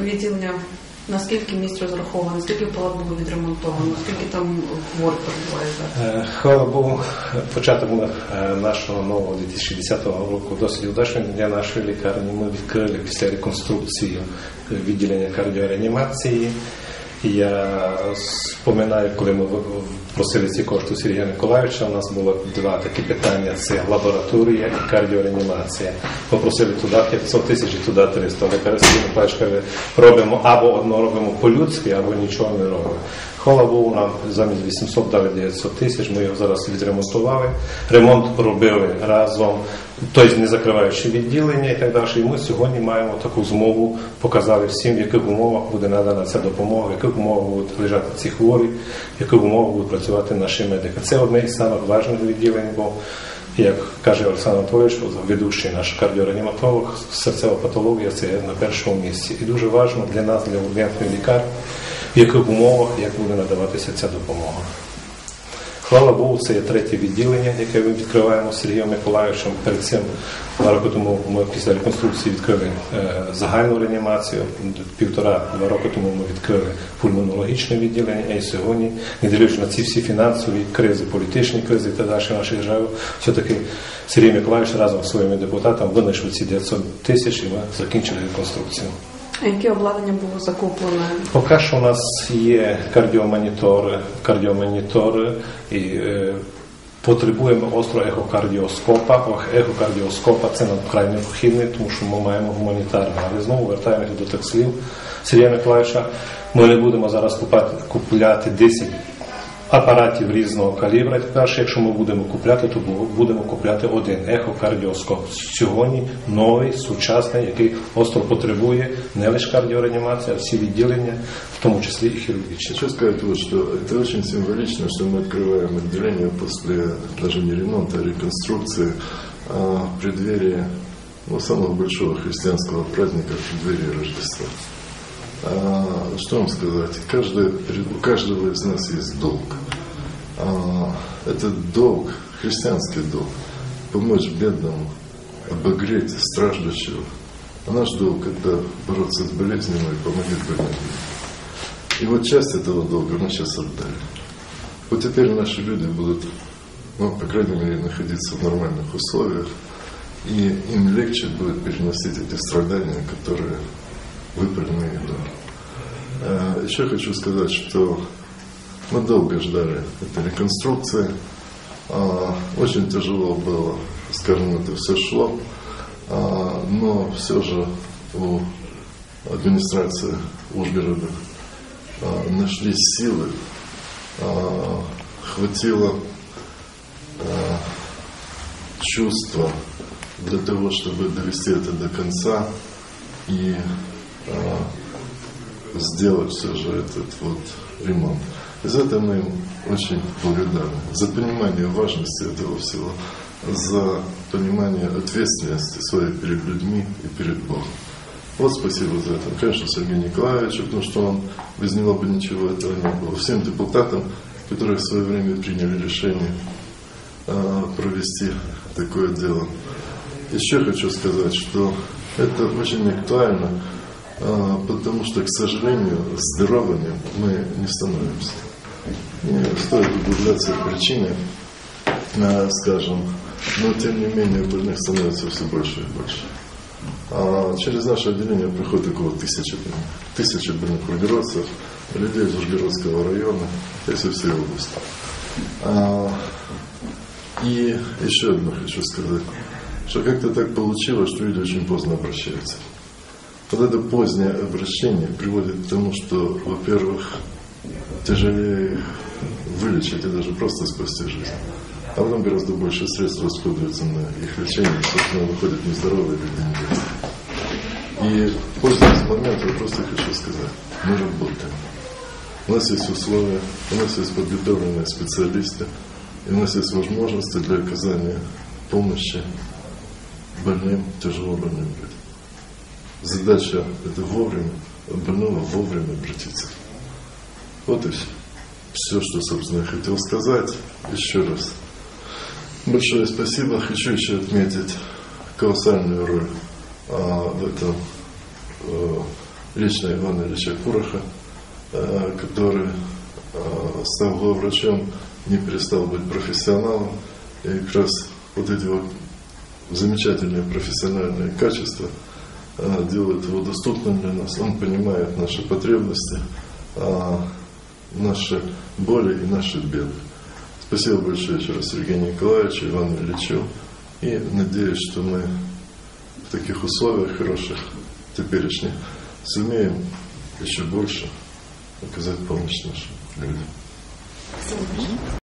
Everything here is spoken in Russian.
Відділення наскільки місць розраховано, скільки палат було відремонтовано, скільки там хворих перебуває зараз? Е, Хвала Богу, початок е, нашого нового 2010 року досить удачний для нашої лікарні. Ми відкрили після реконструкції відділення кардіореанімації. Я споминаю, коли ми просили ці кошти у Сергія Миколаївича, у нас було два такі питання: це лабораторія і кардіореанімація. Попросили туди 500 тисяч і туди 300. Але Сергій Миколаївич робимо або одно робимо по-людськи, або нічого не робимо. Хвала Богу, нам замість 800 дали 900 тисяч, ми його зараз відремонтували. Ремонт робили разом, тобто не закриваючи відділення і так далі. І ми сьогодні маємо таку змогу, показали всім, в яких умовах буде надана ця допомога, в яких умовах будуть лежати ці хворі, в яких умовах будуть працювати наші медики. Це одне із самих важливих відділень, бо як каже Олександр Анатолійович, ведучий наш кардіореаніматолог, серцева патологія це на першому місці. І дуже важливо для нас, для ургентної лікарні, в яких умовах, як буде надаватися ця допомога. Слава Богу, це є третє відділення, яке ми відкриваємо з Сергієм Миколаївичем. Перед цим два роки тому ми після реконструкції відкрили е, загальну реанімацію. Півтора-два роки тому ми відкрили пульмонологічне відділення. І сьогодні, не дивлячись на ці всі фінансові кризи, політичні кризи та далі нашої держави, все-таки Сергій Миколаївич разом з своїми депутатами винайшли ці 900 тисяч і ми закінчили реконструкцію. Яке обладнання було закуплене? Поки що у нас є кардіомонітори, кардіомонітори і е, потребуємо остро ехокардіоскопа. Ехокардіоскопа це нам вкрай необхідне, тому що ми маємо гуманітарне. Але знову вертаємося до тих слів Сергія Миколаївича. Ми не будемо зараз купати, купляти 10 апаратів різного калібра. Перше, якщо ми будемо купляти, то бу- будемо купляти один ехокардіоскоп. Сьогодні новий, сучасний, який остро потребує не лише кардіореанімації, а всі відділення, в тому числі і хірургічні. Хочу сказать вот, что это очень символично, что мы открываем отделение после даже не ремонта, а реконструкции а, в преддверии ну, самого большого христианского праздника, в преддверии Рождества. А, что вам сказать? Каждый, у каждого из нас есть долг. Этот долг, христианский долг, помочь бедному, обогреть страждущего. А наш долг – это бороться с болезнями и помогать больным. И вот часть этого долга мы сейчас отдали. Вот теперь наши люди будут, ну, по крайней мере, находиться в нормальных условиях, и им легче будет переносить эти страдания, которые выпали на их долю. Э, Еще хочу сказать, что мы долго ждали этой реконструкции. А, Очень тяжело было, скажем, это все шло, А, но все же у администрации Ужгорода а, нашли силы, хватило чувства для того, чтобы довести это до конца и сделать все же этот вот ремонт. За это мы им очень благодарны. За понимание важности этого всего, за понимание ответственности своей перед людьми и перед Богом. Вот спасибо за это. Конечно, Сергею Николаевичу, потому что он без него бы ничего этого не было. Всем депутатам, которые в свое время приняли решение а, провести такое дело. Еще хочу сказать, что это очень актуально, а, потому что, к сожалению, здоровыми мы не становимся. Не стоит углубляться в причины, скажем, но тем не менее больных становится все больше и больше. А через наше отделение приходит около тысячи. Тысячи больных ужгородцев, людей из Ужгородского района, из всей области. А, и еще одно хочу сказать, что как-то так получилось, что люди очень поздно обращаются. Вот это позднее обращение приводит к тому, что, во-первых, тяжелее вылечить и даже просто спасти жизнь. А потом гораздо больше средств расходуется на их лечение, собственно, выходят нездоровые люди. И пользуясь моментом, я просто хочу сказать, мы работаем. У нас есть условия, у нас есть подготовленные специалисты, и у нас есть возможности для оказания помощи больным, тяжело больным людям. Задача – это вовремя, от больного вовремя обратиться. Вот и все. Все, что, собственно, я хотел сказать. Еще раз. Большое спасибо. Хочу еще отметить колоссальную роль а, это э, лично Ивана Ильича Куроха, э, который, э, став главврачом, не перестал быть профессионалом. И как раз вот эти вот замечательные профессиональные качества э, делают его доступным для нас. Он понимает наши потребности, а, наши боли и наши беды. Спасибо большое еще раз Евгению Николаевичу, Ивану Ильичу. И надеюсь, что мы в таких условиях хороших, теперешних, сумеем еще больше оказать помощь нашим людям.